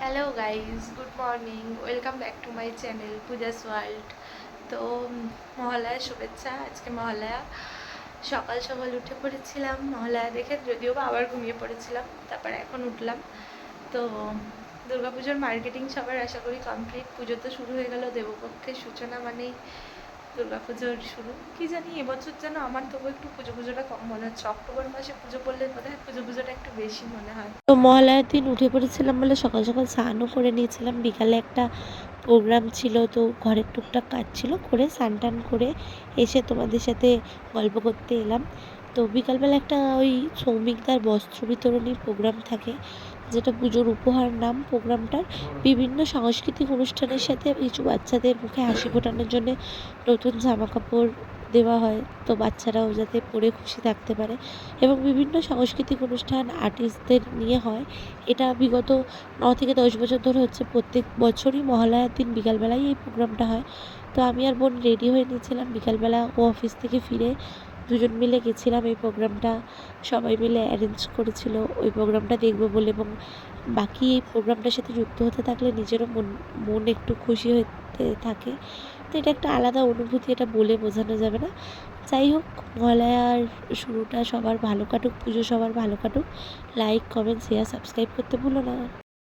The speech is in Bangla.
Hello guys good morning welcome back to my channel Puja's world তো উম, মহালয়ার শুভেচ্ছা। আজকে মহালয়া সকাল সকাল উঠে পড়েছিলাম। মহালয়া দেখে যদিও বা আবার ঘুমিয়ে পড়েছিলাম তারপর এখন উঠলাম। তো দুর্গাপুজোর মার্কেটিং সবার আশা করি কমপ্লিট পুজো তো শুরু হয়ে গেল দেবপক্ষের সূচনা মানেই দুর্গাপুজোর শুরু। কি জানি এবছর যেন আমার তবু একটু পুজো পুজোটা কম মনে হচ্ছে। অক্টোবর মাসে পুজো পড়লে বোধ হয় পুজো পুজোটা একটু বেশি মনে হয়। তো মহালয়ার দিন উঠে পড়েছিলাম বলে সকাল সকাল স্নানও করে নিয়েছিলাম। বিকালে একটা প্রোগ্রাম ছিল, তো ঘরের টুকটাক কাজ ছিল, করে স্নান টান করে এসে তোমাদের সাথে গল্প করতে এলাম। তো বিকালবেলা একটা ওই শ্রমিকদার বস্ত্র বিতরণী প্রোগ্রাম থাকে। যেটা পুজোর উপহার নাম প্রোগ্রামটার বিভিন্ন সাংস্কৃতিক অনুষ্ঠানের সাথে কিছু বাচ্চাদের মুখে হাসি ফোটানোর জন্য নতুন জামা কাপড় দেওয়া হয়, তো বাচ্চারাও যাতে পরে খুশি থাকতে পারে এবং বিভিন্ন সাংস্কৃতিক অনুষ্ঠান আর্টিস্টদের নিয়ে হয়। এটা বিগত ন থেকে দশ বছর ধরে হচ্ছে, প্রত্যেক বছরই মহালয়ার দিন বিকালবেলায় এই প্রোগ্রামটা হয়। তো আমি আর বোন রেডি হয়ে নিয়েছিলাম, বিকালবেলা ও অফিস থেকে ফিরে দুজন মিলে গেছিলাম এই প্রোগ্রামটা। সবাই মিলে অ্যারেঞ্জ করেছিল ওই প্রোগ্রামটা দেখব বলে এবং বাকি এই প্রোগ্রামটার সাথে যুক্ত হতে থাকলে নিজেরও মন মন একটু খুশি হতে থাকে। তো এটা একটা আলাদা অনুভূতি, এটা বলে বোঝানো যাবে না। যাই হোক, মহালয়ার শুরুটা সবার ভালো কাটুক, পুজো সবার ভালো কাটুক। লাইক কমেন্ট শেয়ার সাবস্ক্রাইব করতে ভুলো না।